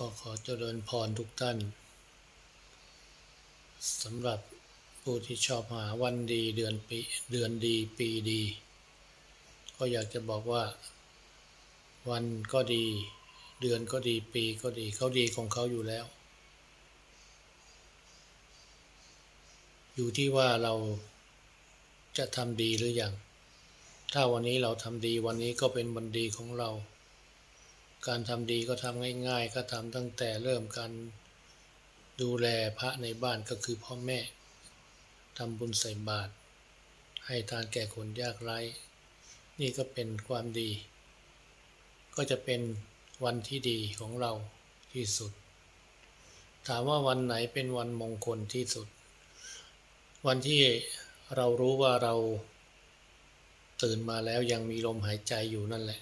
ก็ขอเจริญพรทุกท่านสำหรับผู้ที่ชอบหาวันดีเดือนปีเดือนดีปีดี ก็อยากจะบอกว่า วันก็ดี เดือนก็ดีปีก็ดีเขาดีของเขาอยู่แล้ว อยู่ที่ว่าเราจะทำดีหรืออยังถ้าวันนี้เราทำดีวันนี้ก็เป็นวันดีของเรา การทำดีก็ทำง่าย ๆ ก็ทำตั้งแต่เริ่มการดูแลพระในบ้านก็คือพ่อแม่ทำบุญใส่บาตรให้ทานแก่คนยากไร้นี่ก็เป็นความดี ก็จะเป็นวันที่ดีของเราที่สุด ถามว่าวันไหนเป็นวันมงคลที่สุด วันที่เรารู้ว่าเราตื่นมาแล้วยังมีลมหายใจอยู่นั่นแหละ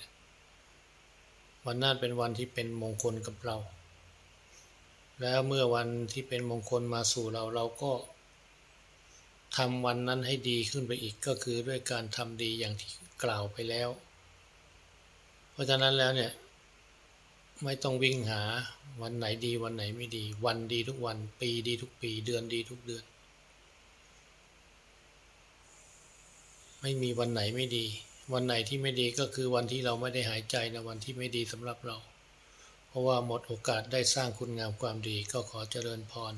วันนั้นเป็นวันที่เป็นมงคลกับเรา แล้วเมื่อวันที่เป็นมงคลมาสู่เราเราก็ทำวันนั้นให้ดีขึ้นไปอีกก็คือด้วยการทำดีอย่างที่กล่าวไปแล้ว เพราะฉะนั้นแล้วเนี่ยไม่ต้องวิ่งหาวันไหนดีวันไหนไม่ดี วันดีทุกวันปีดีทุกปีเดือนดีทุกเดือน ไม่มีวันไหนไม่ดี วันไหนที่ไม่ดีก็คือวันที่เราไม่ได้หายใจนะวันที่ไม่ดีสำหรับเรา เพราะว่าหมดโอกาสได้สร้างคุณงามความดีก็ขอเจริญพร